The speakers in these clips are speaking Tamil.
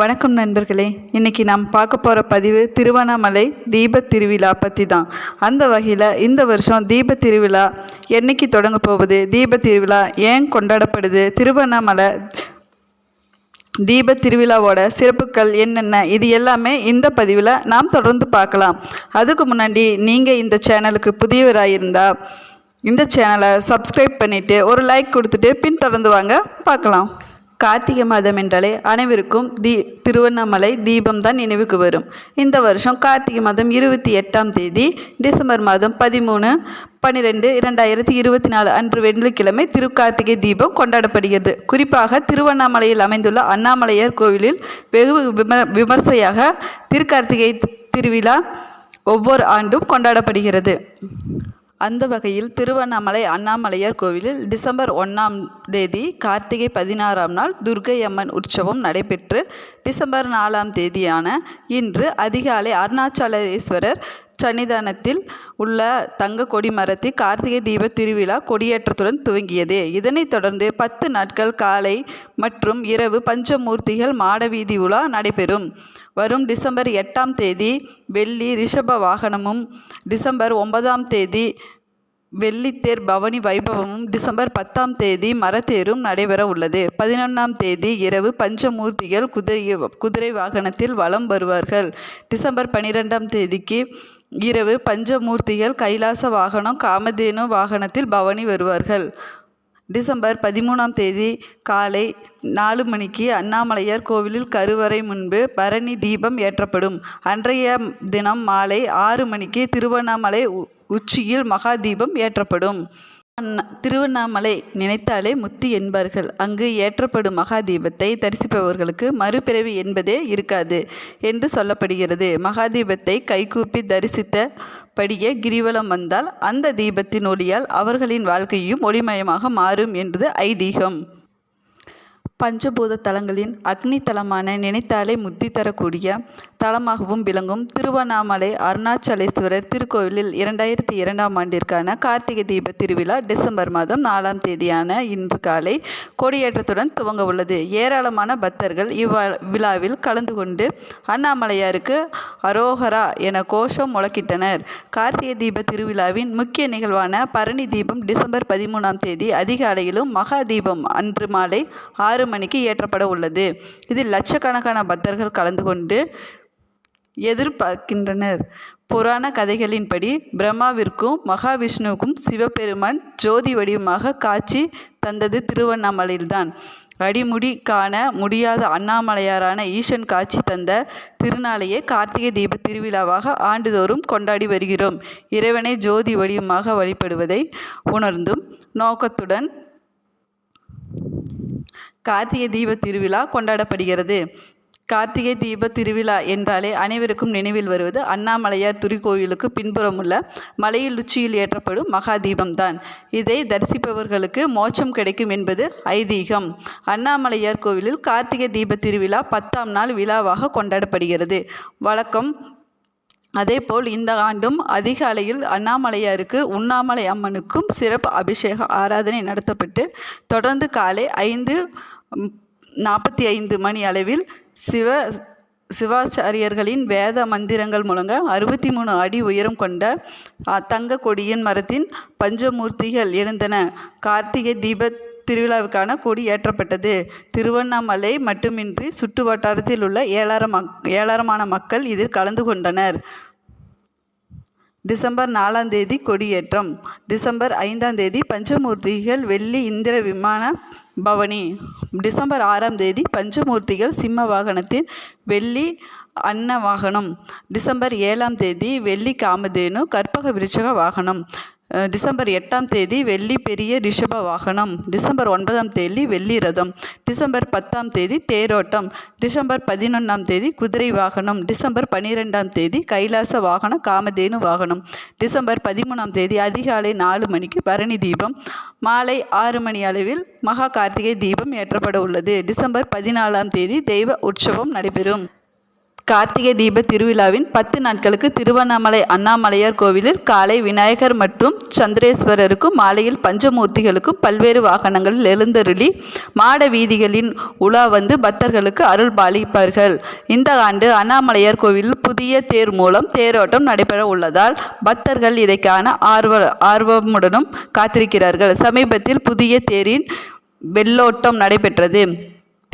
வணக்கம் நண்பர்களே. இன்றைக்கி நாம் பார்க்க போகிற பதிவு திருவண்ணாமலை தீபத் திருவிழா பற்றி தான் அந்த வகையில் இந்த வருஷம் தீபத் திருவிழா என்னைக்கு தொடங்க போகுது? தீபத் திருவிழா ஏன் கொண்டாடப்படுது? திருவண்ணாமலை தீபத் திருவிழாவோட சிறப்புகள் என்னென்ன? இது எல்லாமே இந்த பதிவில் நாம் தொடர்ந்து பார்க்கலாம். அதுக்கு முன்னாடி நீங்கள் இந்த சேனலுக்கு புதியவராக இருந்தால் இந்த சேனலை சப்ஸ்கிரைப் பண்ணிவிட்டு ஒரு லைக் கொடுத்துட்டு பின்தொடர்ந்து வாங்க பார்க்கலாம். கார்த்திகை மாதம் என்றாலே அனைவருக்கும் தீ திருவண்ணாமலை தீபம் தான் நினைவுக்கு வரும். இந்த வருஷம் கார்த்திகை மாதம் இருபத்தி எட்டாம் தேதி டிசம்பர் மாதம் பதிமூணு பன்னிரெண்டு இரண்டாயிரத்தி இருபத்தி நாலு அன்று வெள்ளிக்கிழமை திருக்கார்த்திகை தீபம் கொண்டாடப்படுகிறது. குறிப்பாக திருவண்ணாமலையில் அமைந்துள்ள அண்ணாமலையார் கோவிலில் வெகு விம விமர்சையாக திருக்கார்த்திகை திருவிழா ஒவ்வொரு ஆண்டும் கொண்டாடப்படுகிறது. அந்த வகையில் திருவண்ணாமலை அண்ணாமலையார் கோவிலில் டிசம்பர் ஒன்றாம் தேதி கார்த்திகை பதினாறாம் நாள் துர்க்கை அம்மன் உற்சவம் நடைபெற்று டிசம்பர் நாலாம் தேதியான இன்று அதிகாலை அருணாச்சலேஸ்வரர் சன்னிதானத்தில் உள்ள தங்க கொடி மரத்தில் கார்த்திகை தீப திருவிழா கொடியேற்றத்துடன் துவங்கியது. இதனைத் தொடர்ந்து பத்து நாட்கள் காலை மற்றும் இரவு பஞ்சமூர்த்திகள் மாடவீதி உலா நடைபெறும். வரும் டிசம்பர் எட்டாம் தேதி வெள்ளி ரிஷப வாகனமும் டிசம்பர் ஒன்பதாம் தேதி வெள்ளித்தேர் பவனி வைபவமும் டிசம்பர் பத்தாம் தேதி மரத்தேரும் நடைபெற உள்ளது. பதினொன்றாம் தேதி இரவு பஞ்சமூர்த்திகள் குதிரை குதிரை வாகனத்தில் வலம் வருவார்கள். டிசம்பர் பன்னிரெண்டாம் தேதிக்கு இரவு பஞ்சமூர்த்திகள் கைலாச வாகனம் காமதேனு வாகனத்தில் பவனி வருவார்கள். டிசம்பர் பதிமூணாம் தேதி காலை நாலு மணிக்கு அண்ணாமலையார் கோவிலில் கருவறை முன்பு பரணி தீபம் ஏற்றப்படும். அன்றைய தினம் மாலை ஆறு மணிக்கு திருவண்ணாமலை உச்சியில் மகா தீபம் ஏற்றப்படும். திருவண்ணாமலை நினைத்தாலே முத்தி என்பார்கள். அங்கு ஏற்றப்படும் மகாதீபத்தை தரிசிப்பவர்களுக்கு மறுபிறவி என்பதே இருக்காது என்று சொல்லப்படுகிறது. மகாதீபத்தை கைகூப்பி தரிசித்த படியே கிரிவலம் வந்தால் அந்த தீபத்தின் ஒளியால் அவர்களின் வாழ்க்கையும் ஒளிமயமாக மாறும் என்பது ஐதீகம். பஞ்சபூத தலங்களின் அக்னி தலமான நினைத்தாலே முத்தி தரக்கூடிய தலமாகவும் விளங்கும் திருவண்ணாமலை அருணாச்சலேஸ்வரர் திருக்கோவிலில் இரண்டாயிரத்தி இரண்டாம் ஆண்டிற்கான கார்த்திகை தீப திருவிழா டிசம்பர் மாதம் நாலாம் தேதியான இன்று காலை கொடியேற்றத்துடன் துவங்க உள்ளது. ஏராளமான பக்தர்கள் இவ்விழாவில் கலந்து கொண்டு அண்ணாமலையாருக்கு அரோகரா என கோஷம் முழக்கிட்டனர். கார்த்திகை தீப திருவிழாவின் முக்கிய நிகழ்வான பரணி தீபம் டிசம்பர் பதிமூணாம் தேதி அதிகாலையிலும் மகா தீபம் அன்று மாலை ஆறு மணிக்கு ஏற்றப்பட உள்ளது. இதில் லட்சக்கணக்கான பக்தர்கள் கலந்து கொண்டு எதிர்பார்க்கின்றனர். புராண கதைகளின்படி பிரம்மாவிற்கும் மகாவிஷ்ணுவுக்கும் சிவபெருமான் ஜோதி வடிவமாக காட்சி தந்தது திருவண்ணாமலையில்தான். அடிமுடி காண முடியாத அண்ணாமலையாரான ஈசன் காட்சி தந்த திருநாளையே கார்த்திகை தீப திருவிழாவாக ஆண்டுதோறும் கொண்டாடி வருகிறோம். இறைவனை ஜோதி வடிவமாக வழிபடுவதை உணர்ந்தும் நோக்கத்துடன் கார்த்திகை தீப திருவிழா கொண்டாடப்படுகிறது. கார்த்திகை தீப திருவிழா என்றாலே அனைவருக்கும் நினைவில் வருவது அண்ணாமலையார் திருக்கோவிலுக்கு பின்புறமுள்ள மலையில் உச்சியில் ஏற்றப்படும் மகாதீபம்தான் இதை தரிசிப்பவர்களுக்கு மோட்சம் கிடைக்கும் என்பது ஐதீகம். அண்ணாமலையார் கோவிலில் கார்த்திகை தீப திருவிழா பத்தாம் நாள் விழாவாக கொண்டாடப்படுகிறது. வழக்கம் அதேபோல் இந்த ஆண்டும் அதிகாலையில் அண்ணாமலையாருக்கு உண்ணாமலை அம்மனுக்கும் சிறப்பு அபிஷேக ஆராதனை நடத்தப்பட்டு தொடர்ந்து காலை ஐந்து நாற்பத்தி ஐந்து மணி அளவில் சிவ சிவாச்சாரியர்களின் வேத மந்திரங்கள் முழங்க அறுபத்தி மூணு அடி உயரம் கொண்ட தங்க கொடியின் மரத்தின் பஞ்சமூர்த்திகள் எழுந்தன. கார்த்திகை தீபத் திருவிழாவுக்கான கொடி ஏற்றப்பட்டது. திருவண்ணாமலை மட்டுமின்றி சுற்று வட்டாரத்தில் உள்ள ஏழாயிரம் மக் ஏழாயிரமான மக்கள் இதில் கலந்து கொண்டனர். டிசம்பர் நாலாம் தேதி கொடியேற்றம். டிசம்பர் ஐந்தாம் தேதி பஞ்சமூர்த்திகள் வெள்ளி இந்திர விமான பவனி. டிசம்பர் ஆறாம் தேதி பஞ்சமூர்த்திகள் சிம்ம வாகனத்தின் வெள்ளி அன்ன வாகனம் டிசம்பர் ஏழாம் தேதி வெள்ளி காமதேனு கற்பக விருட்சக வாகனம். டிசம்பர் எட்டாம் தேதி வெள்ளி பெரிய ரிஷப வாகனம். டிசம்பர் ஒன்பதாம் தேதி வெள்ளி ரதம். டிசம்பர் பத்தாம் தேதி தேரோட்டம். டிசம்பர் பதினொன்றாம் தேதி குதிரை வாகனம். டிசம்பர் பன்னிரெண்டாம் தேதி கைலாச வாகனம் காமதேனு வாகனம். டிசம்பர் பதிமூணாம் தேதி அதிகாலை நாலு மணிக்கு பரணி தீபம். மாலை ஆறு மணி அளவில் மகா கார்த்திகை தீபம் ஏற்றப்பட உள்ளது. டிசம்பர் பதினாலாம் தேதி தெய்வ உற்சவம் நடைபெறும். கார்த்திகை தீப திருவிழாவின் பத்து நாட்களுக்கு திருவண்ணாமலை அண்ணாமலையார் கோவிலில் காலை விநாயகர் மற்றும் சந்திரேஸ்வரருக்கும் மாலையில் பஞ்சமூர்த்திகளுக்கும் பல்வேறு வாகனங்களில் எழுந்தருளி மாட வீதிகளின் உலா வந்து பக்தர்களுக்கு அருள் பாலிப்பார்கள். இந்த ஆண்டு அண்ணாமலையார் கோவிலில் புதிய தேர் மூலம் தேரோட்டம் நடைபெற உள்ளதால் பக்தர்கள் இதைக்கான ஆர்வ ஆர்வமுடனும் காத்திருக்கிறார்கள். சமீபத்தில் புதிய தேரின் வெள்ளோட்டம் நடைபெற்றது.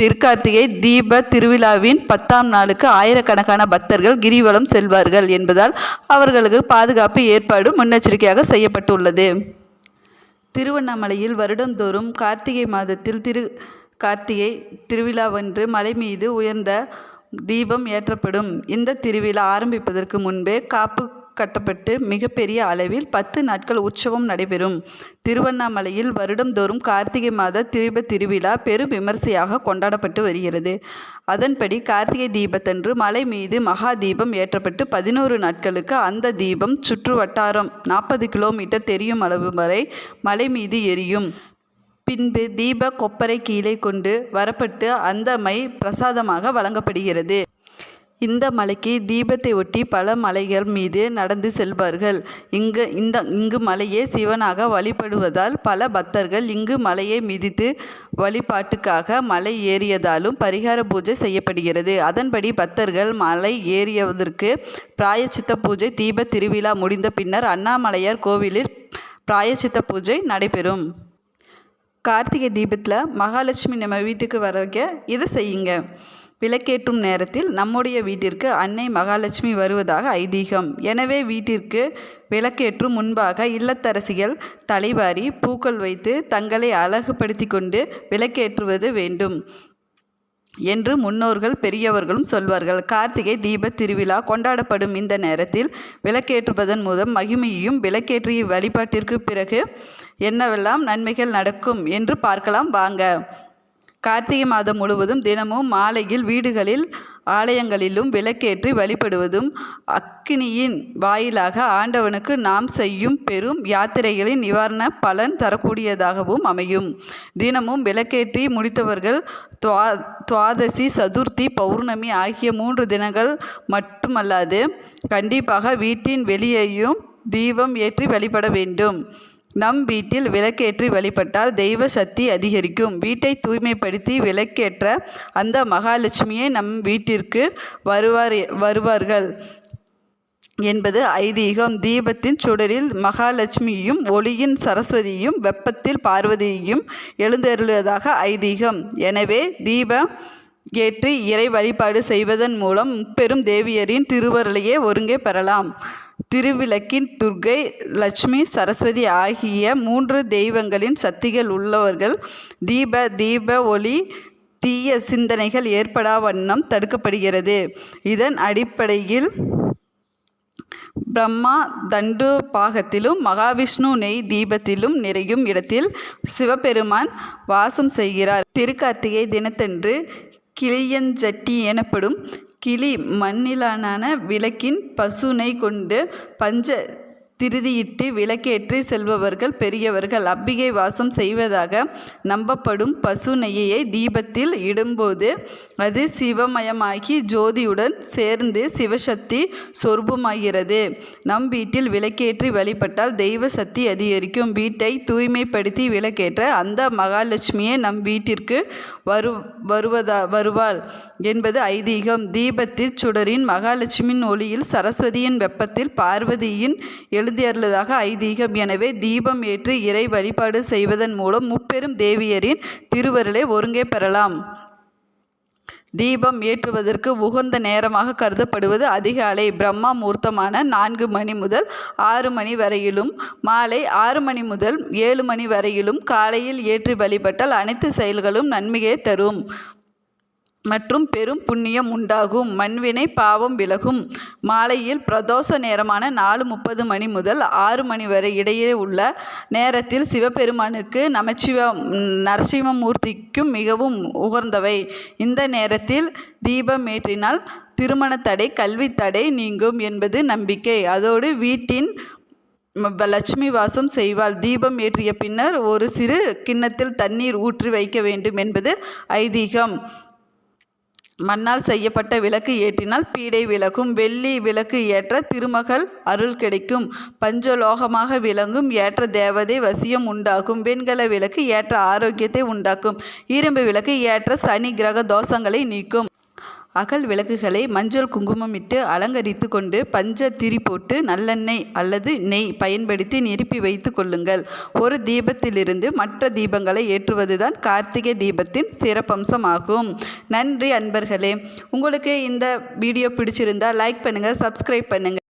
திருக்கார்த்திகை தீப திருவிழாவின் பத்தாம் நாளுக்கு ஆயிரக்கணக்கான பக்தர்கள் கிரிவலம் செல்வார்கள் என்பதால் அவர்களுக்கு பாதுகாப்பு ஏற்பாடு முன்னெச்சரிக்கையாக செய்யப்பட்டுள்ளது. திருவண்ணாமலையில் வருடந்தோறும் கார்த்திகை மாதத்தில் திரு கார்த்திகை திருவிழாவன்று மலை மீது உயர்ந்த தீபம் ஏற்றப்படும். இந்த திருவிழா ஆரம்பிப்பதற்கு முன்பே காப்பு கட்டப்பட்டு மிகப்பெரிய அளவில் பத்து நாட்கள் உற்சவம் நடைபெறும். திருவண்ணாமலையில் வருடந்தோறும் கார்த்திகை மாத தீப திருவிழா பெரும் விமர்சையாக கொண்டாடப்பட்டு வருகிறது. அதன்படி கார்த்திகை தீபத்தன்று மலை மீது மகா தீபம் ஏற்றப்பட்டு பதினோரு நாட்களுக்கு அந்த தீபம் சுற்று வட்டாரம் நாற்பது கிலோமீட்டர் தெரியும் அளவு வரை மலை மீது எரியும். பின்பு தீப கொப்பரை கீழே கொண்டு வரப்பட்டு அந்த மை பிரசாதமாக வழங்கப்படுகிறது. இந்த மலைக்கு தீபத்தை ஒட்டி பல மலைகள் மீது நடந்து செல்வார்கள். இங்கு இந்த இங்கு மலையே சிவனாக வழிபடுவதால் பல பக்தர்கள் இங்கு மலையை மிதித்து வழிபாட்டுக்காக மலை ஏறியதாலும் பரிகார பூஜை செய்யப்படுகிறது. அதன்படி பக்தர்கள் மலை ஏறியதற்கு பிராயச்சித்த பூஜை தீப திருவிழா முடிந்த பின்னர் அண்ணாமலையார் கோவிலில் பிராயச்சித்த பூஜை நடைபெறும். கார்த்திகை தீபத்தில் மகாலட்சுமி நம்ம வீட்டுக்கு வர வைக்க இதை செய்யுங்க. விளக்கேற்றும் நேரத்தில் நம்முடைய வீட்டிற்கு அன்னை மகாலட்சுமி வருவதாக ஐதீகம். எனவே வீட்டிற்கு விளக்கேற்றும் முன்பாக இல்லத்தரசிகள் தலைவாரி பூக்கள் வைத்து தங்களை அழகுபடுத்தி கொண்டு விளக்கேற்றுவது வேண்டும் என்று முன்னோர்கள் பெரியவர்களும் சொல்வார்கள். கார்த்திகை தீப திருவிழா கொண்டாடப்படும் இந்த நேரத்தில் விளக்கேற்றுவதன் மூலம் மகிமையையும் விளக்கேற்றிய வழிபாட்டிற்கு பிறகு என்னவெல்லாம் நன்மைகள் நடக்கும் என்று பார்க்கலாம். வாங்க. கார்த்திகை மாதம் முழுவதும் தினமும் மாலையில் வீடுகளில் ஆலயங்களிலும் விளக்கேற்றி வழிபடுவதும் அக்கினியின் வாயிலாக ஆண்டவனுக்கு நாம் செய்யும் பெரும் யாத்திரைகளின் நிவாரண பலன் தரக்கூடியதாகவும் அமையும். தினமும் விளக்கேற்றி முடித்தவர்கள் துவா துவாதசி சதுர்த்தி பௌர்ணமி ஆகிய மூன்று தினங்கள் மட்டுமல்லாது கண்டிப்பாக வீட்டின் வெளியேயும் தீபம் ஏற்றி வழிபட வேண்டும். நம் வீட்டில் விளக்கேற்றி வழிபட்டால் தெய்வ சக்தி அதிகரிக்கும். வீட்டை தூய்மைப்படுத்தி விளக்கேற்ற அந்த மகாலட்சுமியை நம் வீட்டிற்கு வருவார் வருவார்கள் என்பது ஐதீகம். தீபத்தின் சுடரில் மகாலட்சுமியும் ஒளியின் சரஸ்வதியும் வெப்பத்தில் பார்வதியையும் எழுந்தருளுவதாக ஐதீகம். எனவே தீபம் ஏற்றி இறை வழிபாடு செய்வதன் மூலம் முப்பெரும் தேவியரின் திருவருளையே ஒருங்கே பெறலாம். திருவிளக்கின் துர்க்கை லட்சுமி சரஸ்வதி ஆகிய மூன்று தெய்வங்களின் சக்திகள் உள்ளவர்கள் தீப தீப ஒளி தீய சிந்தனைகள் ஏற்படா வண்ணம் தடுக்கப்படுகிறது. இதன் அடிப்படையில் பிரம்மா தண்டு பாகத்திலும் மகாவிஷ்ணு நெய் தீபத்திலும் நிறையும் இடத்தில் சிவபெருமான் வாசம் செய்கிறார். திருக்கார்த்திகை தினத்தன்று கிளியஞ்சட்டி எனப்படும் கிளி மண்ணிலான விளக்கின் பசுனை கொண்டு பஞ்ச திருதியிட்டு விளக்கேற்றி செல்பவர்கள் பெரியவர்கள். அம்பிகை வாசம் செய்வதாக நம்பப்படும் பசு நெய்யை தீபத்தில் இடும்போது அது சிவமயமாகி ஜோதியுடன் சேர்ந்து சிவசக்தி சொர்பமாகிறது. நம் வீட்டில் விளக்கேற்றி வழிபட்டால் தெய்வ சக்தி அதிகரிக்கும். வீட்டை தூய்மைப்படுத்தி விளக்கேற்ற அந்த மகாலட்சுமியே நம் வீட்டிற்கு வரு வருவதா வருவாள் என்பது ஐதீகம். தீபத்தில் சுடரின் மகாலட்சுமியின் ஒளியில் சரஸ்வதியின் வெப்பத்தில் பார்வதியின் எழு எழுதியருளதாக ஐதீகம். எனவே தீபம் ஏற்றி இறை வழிபாடு செய்வதன் மூலம் முப்பெரும் தேவியரின் திருவருளை ஒருங்கே பெறலாம். தீபம் ஏற்றுவதற்கு உகந்த நேரமாக கருதப்படுவது அதிகாலை பிரம்மா முகூர்த்தமான நான்கு மணி முதல் ஆறு மணி வரையிலும் மாலை ஆறு மணி முதல் ஏழு மணி வரையிலும் காலையில் ஏற்றி வழிபட்டால் அனைத்து செயல்களும் நன்மையை தரும். மற்றும் பெரும் புண்ணியம் உண்டாகும். மண்வினை பாவம் விலகும். மாலையில் பிரதோஷ நேரமான நாலு முப்பது மணி முதல் ஆறு மணி வரை இடையே உள்ள நேரத்தில் சிவபெருமானுக்கு நமச்சிவ நரசிம்மமூர்த்திக்கும் மிகவும் உகர்ந்தவை இந்த நேரத்தில் தீபம் ஏற்றினால் திருமண தடை கல்வி தடை நீங்கும் என்பது நம்பிக்கை. அதோடு வீட்டின் லட்சுமி வாசம் செய்வாள். தீபம் ஏற்றிய பின்னர் ஒரு சிறு கிண்ணத்தில் தண்ணீர் ஊற்றி வைக்க வேண்டும் என்பது ஐதீகம். மண்ணால் செய்யப்பட்ட விளக்கு ஏற்றினால் பீடை விலகும். வெள்ளி விளக்கு ஏற்ற திருமகள் அருள் கிடைக்கும். பஞ்சலோகமாக விளங்கும். ஏற்ற தேவதை வசியம் உண்டாகும். வெண்கல விளக்கு ஏற்ற ஆரோக்கியத்தை உண்டாக்கும். இரும்பு விளக்கு ஏற்ற சனி கிரக தோஷங்களை நீக்கும். அகல் விளக்குகளை மஞ்சள் குங்குமம் இட்டு அலங்கரித்து கொண்டு பஞ்ச திரி போட்டு நல்லெண்ணெய் அல்லது நெய் பயன்படுத்தி நிரப்பி வைத்து கொள்ளுங்கள். ஒரு தீபத்திலிருந்து மற்ற தீபங்களை ஏற்றுவதுதான் கார்த்திகை தீபத்தின் சிறப்பம்சமாகும். நன்றி அன்பர்களே. உங்களுக்கு இந்த வீடியோ பிடிச்சிருந்தா லைக் பண்ணுங்கள் சப்ஸ்கிரைப் பண்ணுங்கள்